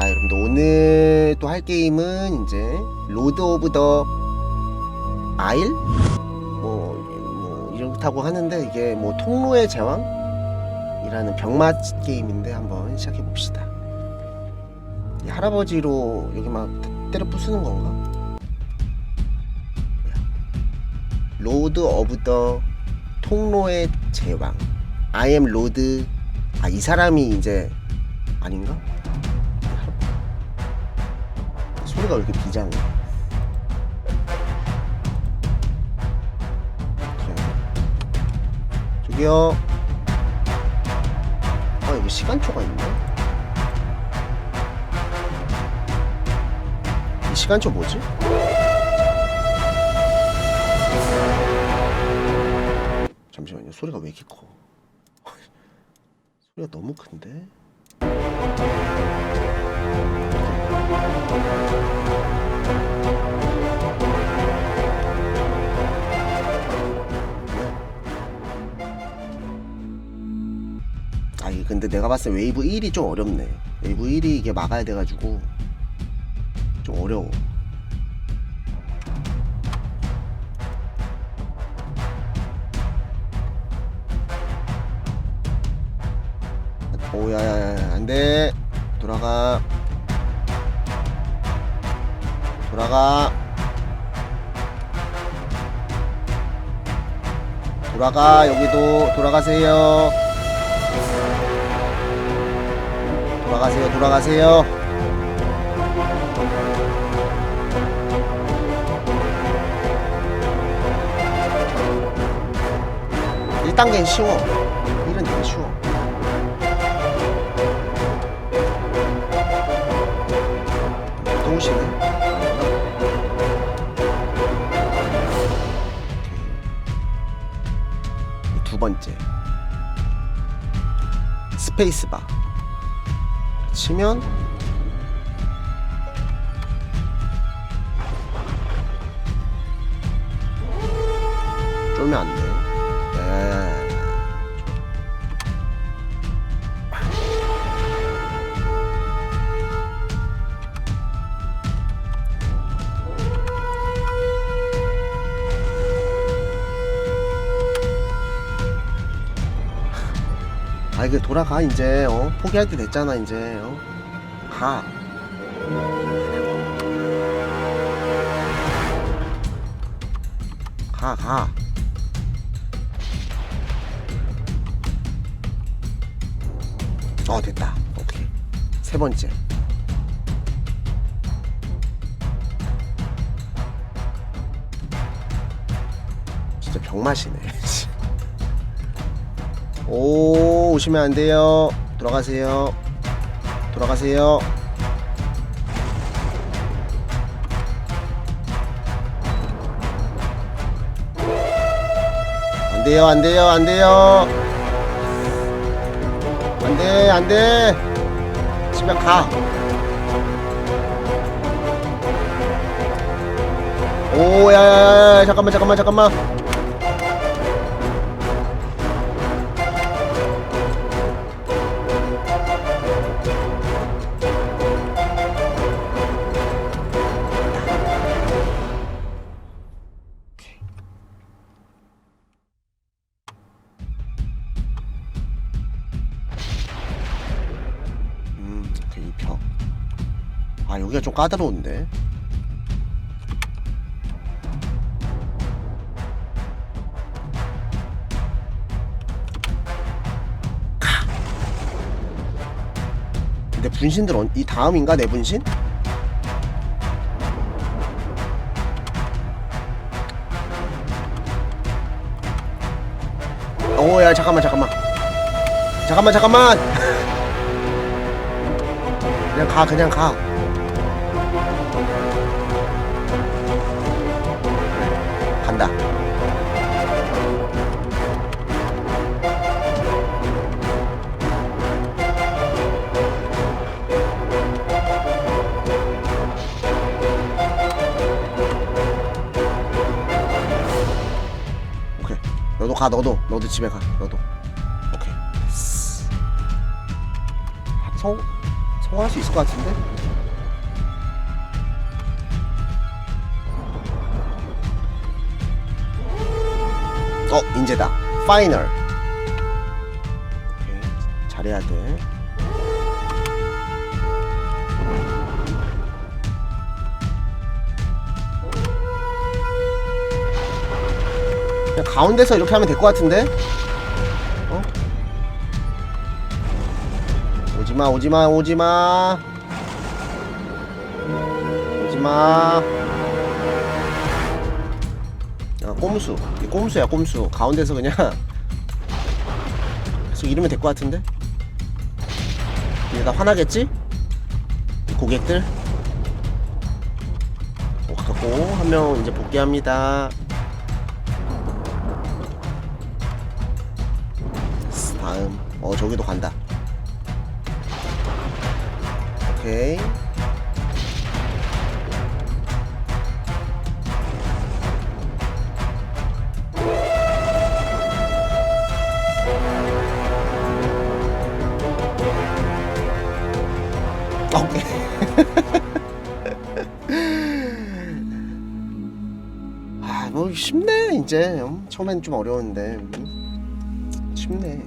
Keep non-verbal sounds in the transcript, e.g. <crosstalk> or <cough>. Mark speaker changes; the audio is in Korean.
Speaker 1: 자, 여러분들 오늘 또 할 게임은 이제 로드 오브 더 아일 뭐, 뭐 이렇다고 하는데 이게 뭐 통로의 제왕 이라는 병맛 게임인데 한번 시작해 봅시다. 이 할아버지로 여기 막 때려 부수는 건가? 로드 오브 더 통로의 제왕. Am 로드. 아, 이 사람이 이제 아닌가? 소리가 왜 이렇게 비장해? 오케이. 저기요. 아, 여기 시간초가 있네. 이 시간초 뭐지? 잠시만요. 소리가 왜 이렇게 커? <laughs> 소리가 너무 큰데? 아, 이게 근데 내가 봤을 때 웨이브 1이 좀 어렵네. 웨이브 1이 이게 막아야 돼가지고 좀 어려워. 오야야야 안돼. 돌아가. 돌아가. 돌아가 여기도. 돌아가세요 돌아가세요 돌아가세요. 일단계는 쉬워. 1은 되게 쉬워. 오케이. 두 번째. 스페이스바 치면 쫄면 안돼 예. 아 이게 돌아가 이제 어 포기할 때 됐잖아 이제 어 가. 가, 가. 어, 됐다. 오케이. 세 번째. 진짜 병맛이네. <laughs> 오, 오시면 안 돼요. 돌아가세요. 돌아가세요. 안 돼요, 안 돼요, 안 돼요. 안 돼, 안 돼. 집에 가. 오, 야, 야, 야, 잠깐만, 잠깐만, 잠깐만. 입혀. 아, 여기가 좀 까다로운데. 가. 근데 분신들 언- 이 다음인가 내 분신? 오야 잠깐만 잠깐만 잠깐만 잠깐만 그냥 가 그냥 가. 간다. 오케이. 너도 가 너도. 너도 집에 가. 너도. 오케이. 성 성공할 수 있을 것 같은데? 어, 인제다. 파이널. 오케이. 잘해야 돼. 그냥 가운데서 이렇게 하면 될 것 같은데? 오지마, 오지마, 오지마. 오지마. 아, 꼼수. 이게 꼼수야, 꼼수. 가운데서 그냥 <laughs> 계속 이러면 될 것 같은데? 얘가 화나겠지? 이 고객들? 오, 가고 한 명 이제 복귀합니다. 다음 어 저기도 간다 오케이. 오케이 아 뭐 쉽네 이제. 음, 처음엔 좀 어려웠는데. 음, 쉽네